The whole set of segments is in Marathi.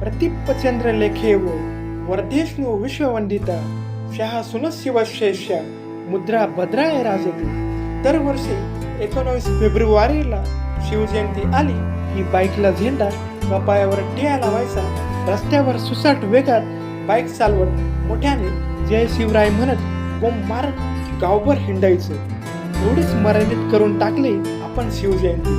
प्रतिपचंद्र लेखेव वर्धेष्णू विश्ववंदिता शहा सुनशिवशेष्या मुद्रा भद्राय राजती। दरवर्षी एकोणावीस फेब्रुवारीला शिवजयंती आली की बाईकला झेंडा व पायावर टिया लावायचा. रस्त्यावर सुसाट वेगात बाईक चालवत मोठ्याने जय शिवराय म्हणत व मारत गावभर हिंडायचं. एवढेच मर्यादित करून टाकले आपण शिवजयंती.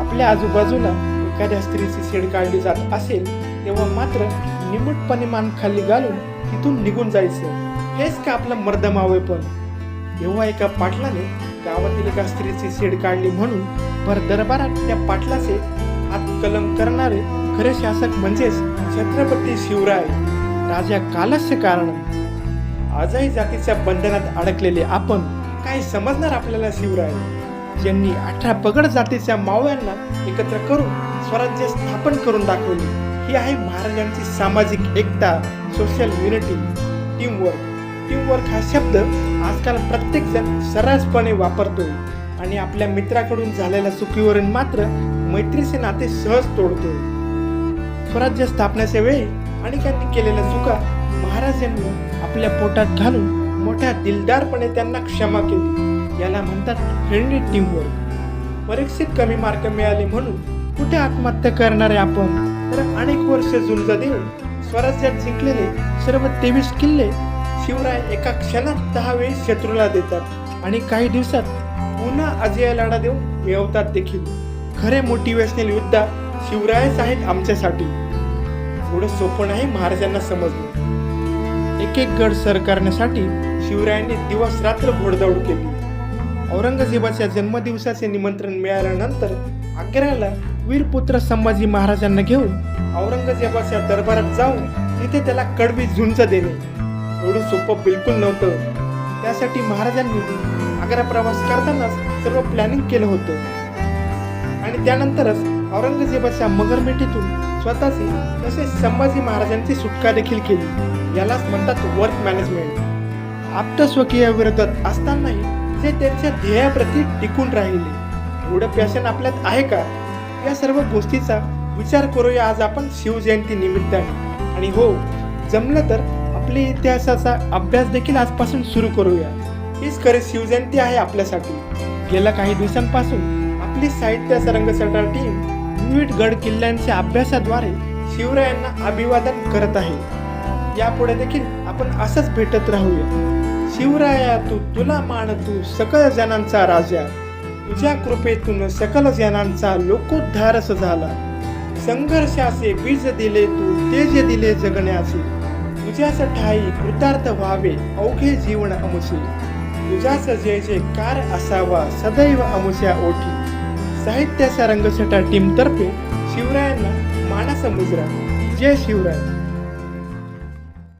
आपल्या आजूबाजूला एखाद्या स्त्रीची शेड काढली जात असेल तेव्हा मात्र निमूटपणे मान खाली घालून तिथून निघून जायचं. हेच का आपलं मर्दमावे पण? तेव्हा एका पाटलाने गावातील एका स्त्रीची शेड काढली म्हणून भर दरबारात त्या पाटलाचे हात कलम करणारे खरे शासक म्हणजेच छत्रपती शिवराय. राजा कालस्य कारण. आजही जातीच्या बंधनात अडकलेले आपण काय समजणार आपल्याला शिवराय? ज्यांनी अठरा पगड जातीच्या मावळ्यांना एकत्र करून स्वराज्य स्थापन करून दाखवले. ही आहे महाराजांची सामाजिक एकता सोशल युनिटी टीमवर्क टीमवर्क हा शब्द आजकाल प्रत्येक जण सर्रासपणे वापरतो आणि आपल्या मित्राकडून झालेल्या चुकीवरून मात्र मैत्रीचे नाते सहज तोडतो स्वराज्य स्थापनेच्या वेळी अनेकांनी केलेल्या चुका महाराजांनी आपल्या पोटात घालून मोठ्या दिलदारपणे त्यांना क्षमा केली. याला म्हणतात फ्रेंडली टीमवर्क परीक्षेत कमी मार्क मिळाले म्हणून कुठे आत्महत्या करणारे आपण? तर अनेक वर्ष झुंज देऊन स्वराज्यात जिंकलेले सर्व तेवीस किल्ले शिवराय एका क्षणात दहा वेळी शत्रूला देतात आणि काही दिवसात पुन्हा अजय लढा देऊन मिळवतात देखील. खरे मोटिवेशनल युद्ध शिवरायच आहेत आमच्यासाठी. थोडं सोपं नाही महाराजांना समजलं एक एक गड सर करण्यासाठी शिवरायांनी दिवस रात्र घोडदौड केली. औरंगजेबाच्या जन्मदिवसाचे निमंत्रण मिळाल्यानंतर आग्र्याला वीरपुत्र संभाजी महाराजांना घेऊन औरंगजेबाच्या दरबारात जाऊन तिथे त्याला कडवी झुंज देणे. एवढं सोपं बिलकुल नव्हतं. त्यासाठी महाराजांनी आग्रा प्रवास करतानाच सर्व प्लॅनिंग केलं होतं. आणि त्यानंतरच औरंगजेबाच्या मगरमेठीतून स्वतःची तसेच संभाजी महाराजांची सुटका देखील केली. यालाच म्हणतात वर्क मॅनेजमेंट आप्तस्वकीय विरोधात असतानाही ते त्यांच्या ध्येयाप्रती टिकून राहिले. एवढं पॅशन आपल्यात आहे का? या सर्व गोष्टीचा विचार करूया आज आपण शिवजयंती निमित्ताने. आणि हो जमलं तर आपल्या इतिहासाचा अभ्यास देखील आजपासून सुरू करूया. हीच खरी शिवजयंती आहे आपल्यासाठी. गेल्या काही दिवसांपासून आपली साहित्याचा रंगसटार टीम विविध गड किल्ल्यांच्या अभ्यासाद्वारे शिवरायांना अभिवादन करत आहे. यापुढे देखील आपण असंच भेटत राहूया. शिवराया तू तुला मान तू सकल जनांचा राजा. तुझ्या कृपेतून सकल जनांचा लोकोद्धारस झाला. संघर्षाचे बीज दिले तू तेज दिले जगण्याचे. तुझ्याच ठाई कृतार्थ व्हावे अवघे जीवन अमुसे तुझाच जय कार असावा सदैव अमुष्या ओठी साहित्याच्या रंगछटा टीम तर्फे शिवरायांना मानस मुजरा. जय शिवराय.